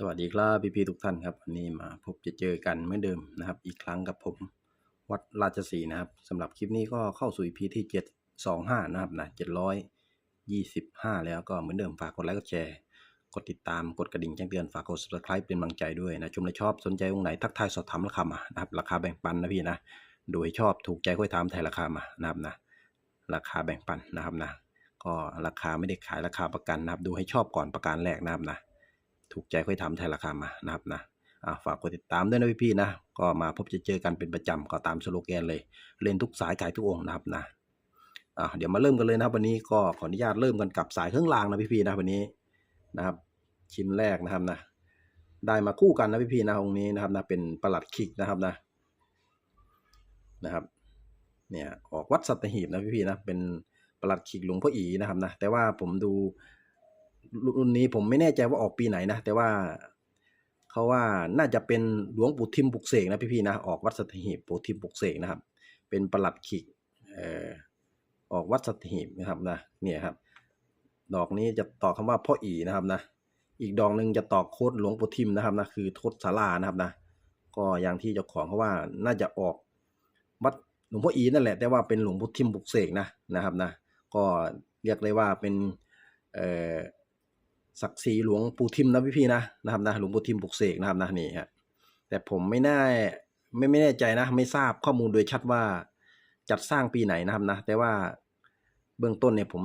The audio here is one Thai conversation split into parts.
สวัสดีครับพี่ๆทุกท่านครับวันนี้มาพบจะเจอกันเหมือนเดิมนะครับ อีกครั้งกับผมวัดราชสีนะครับสำหรับคลิปนี้ก็เข้าสู่ EP ที่ 725 นะครับนะ725 แล้วก็เหมือนเดิมฝากกดไลค์กดแชร์ กดติดตามกดกระดิ่งแจ้งเตือนฝากกด subscribe เป็นกำลังใจด้วยนะชมและชอบสนใจองค์ไหนทักทายสอบถามราคามานะครับราคาแบ่งปันนะพี่นะโดยชอบถูกใจค่อยถามไทยราคามานะครับนะราคาแบ่งปันนะครับนะก็ราคาไม่ได้ขายราคาประกันนะครับดูให้ชอบก่อนประกันแรกนะครับนะ ถูกใจค่อยทำไทยราคามานะครับนะอ่าฝากกดติดตามด้วยนะพี่ๆนะ ก็มาพบจะเจอกันเป็นประจำก็ตามสโลแกนเลย เล่นทุกสายขายทุกองนะครับนะอ่าเดี๋ยวมาเริ่มกันเลยนะครับวันนี้ก็ขออนุญาตเริ่มกันกับสายเครื่องรางนะพี่ๆนะวันนี้นะครับ ชิ้นแรกนะครับนะ ได้มาคู่กันนะพี่ๆนะองค์นี้นะครับนะเป็นประหลัดขิกนะครับนะนะครับ เนี่ยออกวัดสัตหีบนะพี่ๆนะเป็นประหลัดขิกหลวงพ่ออีนะครับนะแต่ว่าผมดู รุ่นนี้ผมไม่แน่ใจว่าออกปีไหนนะ แต่ว่าเขาว่าน่าจะเป็นหลวงปู่ทิมปุกเสกนะพี่ๆนะ ออกวัดสัตหีบปู่ทิมปุกเสกนะครับ เป็นประหลัดขิกเอ่อออกวัดสัตหีบนะครับนะเนี่ยครับ ดอกนี้จะต่อคำว่าพ่ออีนะครับนะ อีกดอกหนึ่งจะต่อโคดหลวงปู่ทิมนะครับนะคือโคดสารานะครับนะ ก็อย่างที่เจ้าของเขาว่าน่าจะออกวัดหลวงพ่ออีนั่นแหละ แต่ว่าเป็นหลวงปู่ทิมปุกเสกนะนะครับนะ ก็เรียกเลยว่าเป็นเอ่อ ศักดิ์ศรีหลวงปู่ทิมนะพี่พี่นะนะครับนะหลวงปู่ทิมปลุกเสกนะครับนะนี่ฮะแต่ผมไม่แน่ไม่ไม่แน่ใจนะ ไม่ทราบข้อมูลโดยชัดว่าจัดสร้างปีไหนนะครับนะ แต่ว่าเบื้องต้นเนี่ยผม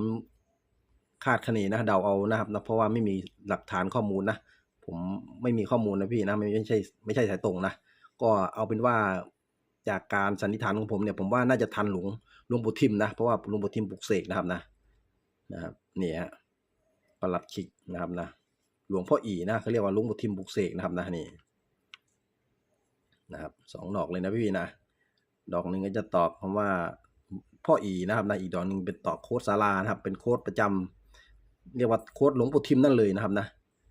คาดคะเนนะเดาเอานะครับนะเพราะว่าไม่มีหลักฐานข้อมูลนะผมไม่มีข้อมูลนะพี่นะไม่ไม่ใช่ไม่ใช่สายตรงนะก็เอาเป็นว่าจากการสันนิษฐานของผมเนี่ยผมว่าน่าจะทันหลวงหลวงปู่ทิมนะเพราะว่าหลวงปู่ทิมปลุกเสกนะครับนะนะครับนี่ฮะประหลัดขิก นะครับนะหลวงพ่ออีนะเขาเรียกว่าหลุงปู่ทิมบุกเสกนะครับนะนี่นะครับสองดอกเลยนะพี่นะดอกหนึ่งก็จะตอบคำว่าพ่ออีนะครับนะอีกดอกหนึ่งเป็นตอบโค้ดศาลานะครับ เป็นโค้ดประจำเรียกว่าโค้ดหลวงปู่ทิมนั่นเลยนะครับนะ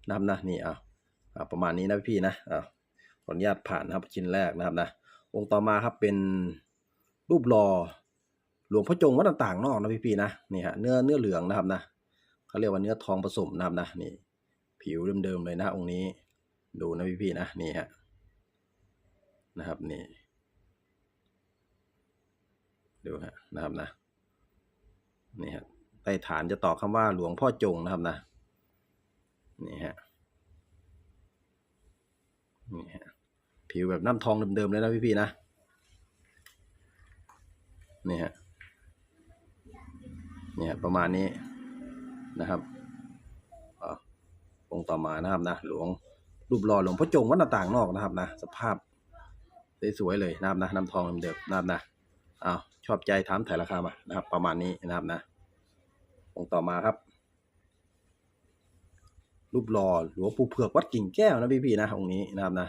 นะครับนะนี่อะอะประมาณนี้นะพี่นะอะขออนุญาตผ่านนะครับชิ้นแรกนะครับนะองค์ต่อมาครับเป็นรูปหล่อหลวงพ่อจงวัดต่างๆนอกนะพี่ๆนะนี่ฮะเนื้อเนื้อเหลืองนะครับนะ เขาเรียกว่าเนื้อทองผสมนะครับนะนี่ ผิวเดิมๆเลยนะองค์นี้ ดูนะพี่ๆนะนี่ฮะนะครับนี่ดูฮะนะครับนะนี่ฮะใต้ฐานจะต่อคำว่าหลวงพ่อจงนะครับนะนี่ฮะนี่ฮะผิวแบบน้ำทองเดิมๆเลยนะพี่ๆนะนี่ฮะนี่ฮะประมาณนี้ นะครับอ่าองค์ต่อมานะครับนะหลวงรูปหล่อหลวงพ่อจงวัดหน้าต่างนอกนะครับนะสภาพสวยๆเลยนะครับนะน้ำทองเดิมๆนะครับนะอ้าวชอบใจถามถ่ายราคามานะครับ ประมาณนี้นะครับนะองค์ต่อมาครับ รูปหล่อหลวงปู่เผือกวัดกิ่งแก้วนะพี่ๆนะองค์นี้นะครับนะ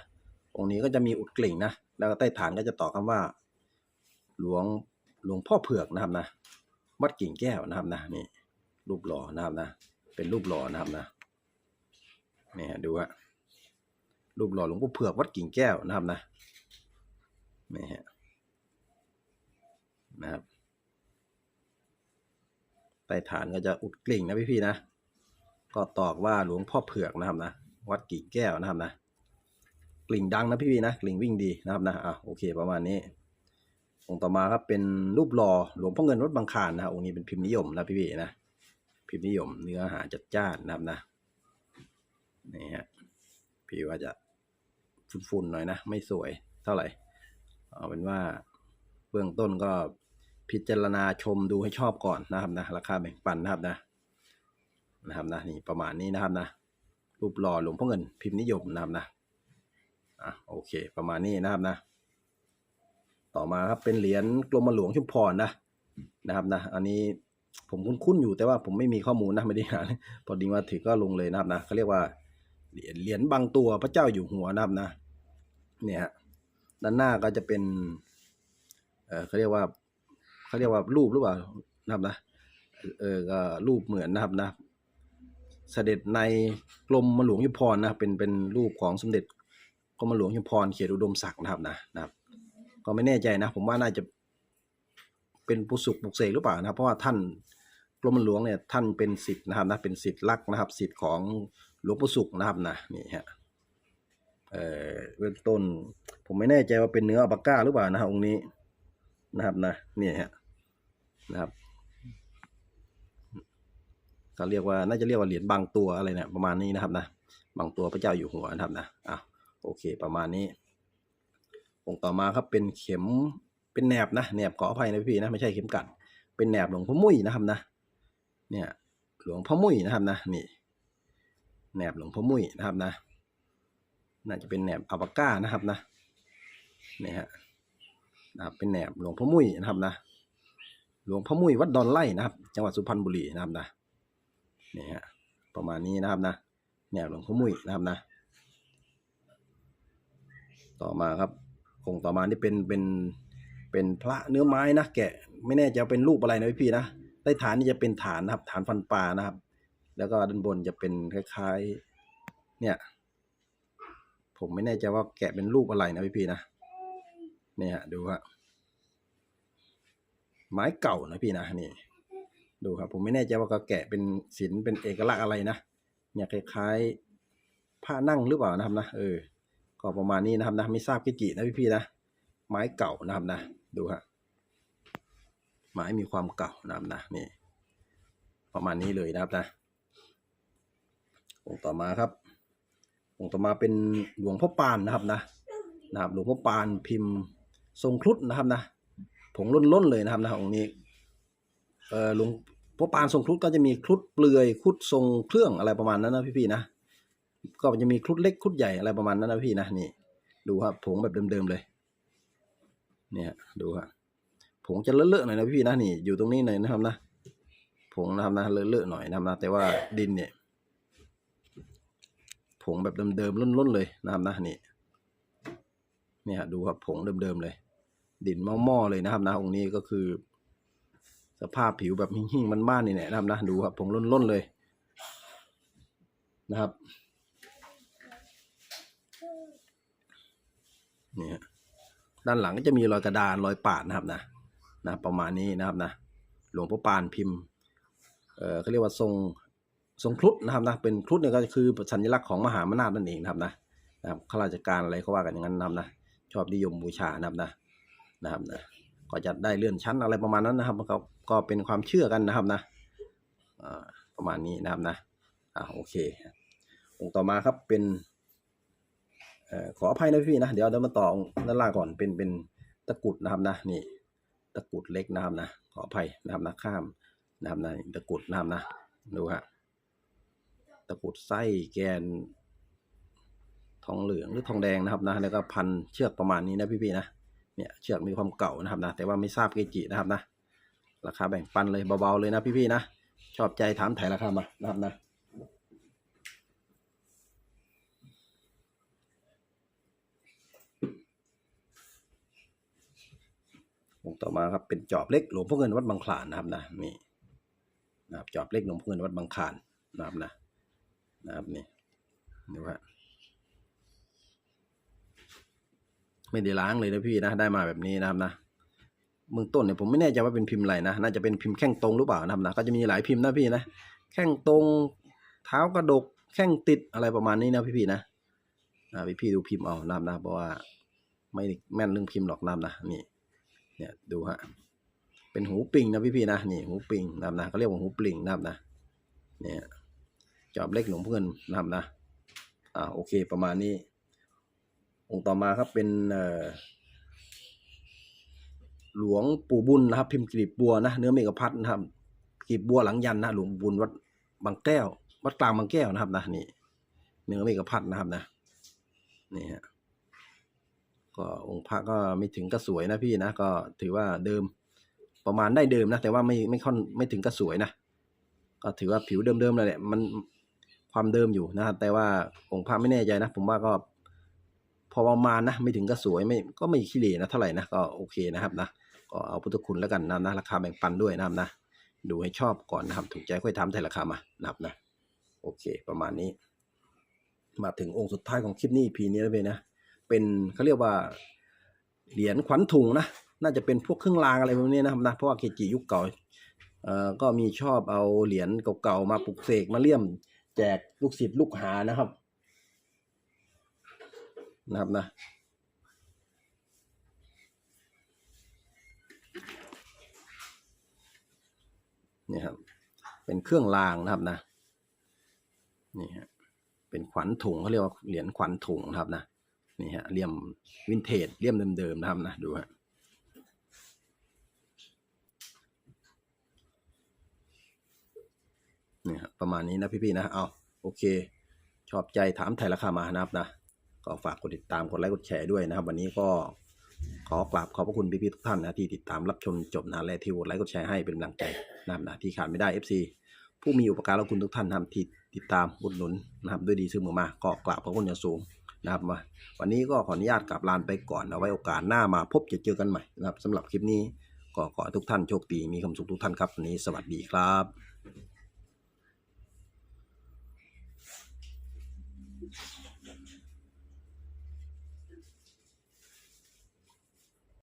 องค์นี้ก็จะมีอุดกลิ่งนะแล้วก็ใต้ฐานก็จะต่อคำว่า หลวงหลวงพ่อเผือกนะครับนะวัดกิ่งแก้วนะครับนะนี่ รูปหล่อนะครับนะ เป็นรูปหล่อนะครับนะนี่ฮะดูฮะรูปหล่อหลวงปู่เผือกวัดกิ่งแก้วนะครับนะนี่ฮะนะครับใต้ฐานก็จะอุดกลิ่งนะพี่ๆนะ ก็ตอกว่าหลวงพ่อเผือกนะครับนะวัดกิ่งแก้วนะครับนะกลิ่งดังนะพี่ๆนะกลิ่งวิ่งดีนะครับนะอะโอเคประมาณนี้องค์ต่อมาครับเป็นรูปหล่อหลวงพ่อเงินวัดบางคานนะองค์นี้เป็นพิมพ์นิยมนะพี่ๆนะ พิมพ์นิยมเนื้อหาจัดจ้านนะครับนะนี่ฮะพี่ว่าจะฝุ่นๆหน่อยนะ ไม่สวยเท่าไหร่ เอาเป็นว่าเบื้องต้นก็พิจารณาชมดูให้ชอบก่อนนะครับนะ ราคาแบ่งปันนะครับนะนะครับนะนี่ประมาณนี้นะครับนะรูปหล่อหลวงพ่อเงินพิมพ์นิยมนะครับนะอะโอเค ประมาณนี้นะครับนะ ต่อมาครับเป็นเหรียญกรมหลวงชุมพรนะนะครับนะ อันนี้ ผมคุ้นๆอยู่แต่ว่าผมไม่มีข้อมูลนะไม่ได้หาพอดีมาถือก็ลงเลยนะครับนะเขาเรียกว่าเหรียญเหรียญบางตัวพระเจ้าอยู่หัวนะครับนะ เนี่ยด้านหน้าก็จะเป็นเออเขาเรียกว่าเขาเรียกว่ารูปหรือเปล่านะครับนะเออก็รูปเหมือนนะครับนะ เสด็จในกรมหลวงยุพรนะเป็นเป็นรูปของสมเด็จกรมหลวงยุพรเขตอุดมศักดิ์นะครับนะนะครับ ก็ไม่แน่ใจนะ ผมว่าน่าจะ เป็นปุสุกปุกเสกหรือเปล่านะครับ เพราะว่าท่านกรมหลวงเนี่ยท่านเป็นสิทธิ์นะครับนะเป็นสิทธิ์ลักนะครับ สิทธิ์ของหลวงปู่สุกนะครับนะนี่ฮะเอ่อเบื้องต้น ผมไม่แน่ใจว่าเป็นเนื้ออัลปาก้าหรือเปล่านะองค์นี้นะครับนะนี่ฮะนะครับเขาเรียกว่าน่าจะเรียกว่าเหรียญบางตัวอะไรเนี่ยประมาณนี้นะครับนะบางตัวพระเจ้าอยู่หัวนะครับนะอะโอเคประมาณนี้องค์ต่อมาครับเป็นเข็ม เป็นแหนบนะแหนบขออภัยนะพี่นะไม่ใช่เข็มกัด เป็นแหนบหลวงพ่อมุ้ยนะครับนะ เนี่ย หลวงพ่อมุ้ยนะครับนะนี่แหนบหลวงพ่อมุ้ยนะครับนะ น่าจะเป็นแหนบอัปาก้านะครับนะนี่ฮะนะครับเป็นแหนบหลวงพ่อมุ้ยนะครับนะ หลวงพ่อมุ้ยวัดดอนไร่นะครับ จังหวัดสุพรรณบุรีนะครับนะนี่ฮะประมาณนี้นะครับนะแหนบหลวงพ่อมุ้ยนะครับนะ ต่อมาครับองค์ต่อมานี่เป็นเป็น เป็นพระเนื้อไม้นะแกะไม่แน่ใจะเป็นรูปอะไรนะพี่นะใต้ฐานนี่จะเป็นฐานนะครับ ฐานฟันปลานะครับ แล้วก็ด้านบนจะเป็นคล้ายๆ เนี่ย ผมไม่แน่ใจว่าแกะเป็นรูปอะไรนะพี่ๆนะเนี่ยดูฮะไม้เก่านะพี่นะนี่ ดูครับ ผมไม่แน่ใจว่าเขาแกะเป็นศิลป์เป็นเอกลักษณ์อะไรนะเนี่ยคล้ายๆผ้านั่งหรือเปล่านะครับนะเออก็ประมาณนี้นะครับนะไม่ทราบกิจินะพี่ๆนะไม้เก่านะครับนะ ดูฮะไม้มีความเก่านะครับนะนี่ประมาณนี้เลยนะครับนะองค์ต่อมาครับ องค์ต่อมาเป็นหลวงพ่อปานนะครับนะนะครับหลวงพ่อปานพิมพ์ทรงครุฑนะครับนะผงล้นๆเลยนะครับนะองค์นี้เออหลวงพ่อปานทรงครุฑก็จะมีครุฑเปลือยครุฑทรงเครื่องอะไรประมาณนั้นนะพี่ๆนะก็จะมีครุฑเล็กครุฑใหญ่อะไรประมาณนั้นนะพี่นะนี่ดูครับผงแบบเดิมๆเลย เนี่ยดูครับผงจะเลอะๆหน่อยนะพี่นะนี่อยู่ตรงนี้หน่อยนะครับนะผงนะครับนะเลอะๆหน่อยนะครับนะแต่ว่าดินเนี่ยผงแบบเดิมๆล้นๆเลยนะครับนะนี่เนี่ยดูครับผงเดิมๆเลย ดินหม้อๆเลยนะครับนะองค์นี้ก็คือ สภาพผิวแบบหิ่งๆมันบ้านๆนี่แหละนะครับนะดูครับผงล้นๆเลยนะครับเนี่ฮะ ด้านหลังก็จะมีรอยกระดานรอยปาดนะครับนะนะประมาณนี้นะครับนะหลวงพ่อปานพิมพ์เออเขาเรียกว่าทรงทรงครุฑนะครับนะเป็นครุฑเนี่ยก็คือสัญลักษณ์ของมหามนาฏนั่นเองนะครับนะนะครับข้าราชการอะไรเขาว่ากันอย่างนั้นนะครับนะชอบนิยมบูชานะครับนะนะครับนะก็จะได้เลื่อนชั้นอะไรประมาณนั้นนะครับก็ก็เป็นความเชื่อกันนะครับนะอ่าประมาณนี้นะครับนะอ่าโอเค องค์ต่อมาครับเป็น ขออภัยนะพี่นะ เดี๋ยวเดี๋ยวมาต่อด้านล่างก่อนเป็นเป็นตะกุดนะครับนะนี่ ตะกุดเล็กนะครับนะขออภัยนะครับนะข้ามนะครับนะตะกุดนะครับนะดูฮะตะกุดไส้แกน ทองเหลืองหรือทองแดงนะครับนะแล้วก็พันเชือกประมาณนี้นะพี่ๆนะเนี่ยเชือกมีความเก่านะครับนะแต่ว่าไม่ทราบเกจินะครับนะ ราคาแบ่งปันเลยเบาๆเลยนะพี่ๆนะชอบใจถามถ่ายราคามานะครับนะ องค์ต่อมาครับเป็นจอบเล็กหลวงพ่อเงินวัดบางคลานนะครับนะนี่นะครับจอบเล็กหลวงพ่อเงินวัดบางคลานนะครับนะนะครับนี่ดูฮะไม่ได้ล้างเลยนะพี่นะได้มาแบบนี้นะครับนะเมืองต้นเนี่ยผมไม่แน่ใจว่าเป็นพิมพ์อะไรนะน่าจะเป็นพิมพ์แข้งตรงหรือเปล่านะครับนะก็จะมีหลายพิมพ์นะพี่นะแข้งตรงเท้ากระดกแข้งติดอะไรประมาณนี้นะพี่ๆนะนะพี่ๆดูพิมพ์เอานะครับนะเพราะว่าไม่แม่นเรื่องพิมพ์หรอกนะครับนะนี่ เนี่ยดูฮะเป็นหูปิงนะพี่ๆนะนี่หูปิงนะครับนะเขาเรียกว่าหูปลิงนะครับนะเนี่ยจอบเล็กหลวงพ่อนนะครับนะอ่าโอเคประมาณนี้ องค์ต่อมาครับเป็นเอ่อหลวงปู่บุญนะครับ พิมพ์กลีบบัวนะเนื้อเมกะพัดนะครับกลีบบัวหลังยันนะหลวงปู่บุญวัดบางแก้ว วัดกลางบางแก้วนะครับนะนี่เนื้อเมกะพัดนะครับนะนี่ฮะ ก็องค์พระก็ไม่ถึงก็สวยนะพี่นะก็ถือว่าเดิมประมาณได้เดิมนะ แต่ว่าไม่ไม่ค่อนไม่ถึงก็สวยนะ ก็ถือว่าผิวเดิมๆเลยแหละมันความเดิมอยู่นะครับแต่ว่าองค์พระไม่แน่ใจนะ ผมว่าก็พอประมาณนะไม่ถึงก็สวยไม่ก็ไม่ขี้เหร่นะเท่าไหร่นะก็โอเคนะครับนะก็เอาพุทธคุณแล้วกันนะนะราคาแบ่งปันด้วยนะครับนะดูให้ชอบก่อนนะครับ ถูกใจค่อยทำแต่ราคามานะครับนะ โอเค ประมาณนี้ มาถึงองค์สุดท้ายของคลิปนี้พีนี้แล้วเวยนะ เป็นเขาเรียกว่าเหรียญขวัญถุงนะน่าจะเป็นพวกเครื่องรางอะไรพวกนี้นะครับนะเพราะว่าเกจิยุคเก่าเอ่อก็มีชอบเอาเหรียญเก่าๆมาปลุกเสกมาเลี่ยม แจกลูกศิษย์ลูกหานะครับ นะครับนะนี่ครับเป็นเครื่องรางนะครับนะนี่ฮะเป็นขวัญถุงเขาเรียกว่าเหรียญขวัญถุงครับนะ นี่ฮะเลี่ยมวินเทจเลี่ยมเดิมๆนะครับนะดูฮะนี่ครับประมาณนี้นะพี่ๆนะเอาโอเค ชอบใจถามไทยราคามานะครับนะก็ฝากกดติดตามกดไลค์กดแชร์ด้วยนะครับ วันนี้ก็ขอกราบขอบพระคุณพี่ๆทุกท่านนะที่ติดตามรับชมจบนะและที่กดไลค์กดแชร์ให้เป็นกำลังใจนะครับนะที่ขาดไม่ได้ FC ผู้มีอุปการะคุณทุกท่านนะที่ติดตามอุดหนุนนะครับด้วยดีซึ่งมือมาก็กราบขอบพระคุณอย่างสูง นะครับมาวันนี้ก็ขออนุญาตกลับลานไปก่อนเอาไว้โอกาสหน้ามาพบจะเจอกันใหม่นะครับสำหรับคลิปนี้ก็ขอทุกท่านโชคดีมีความสุขทุกท่านครับวันนี้สวัสดีครับ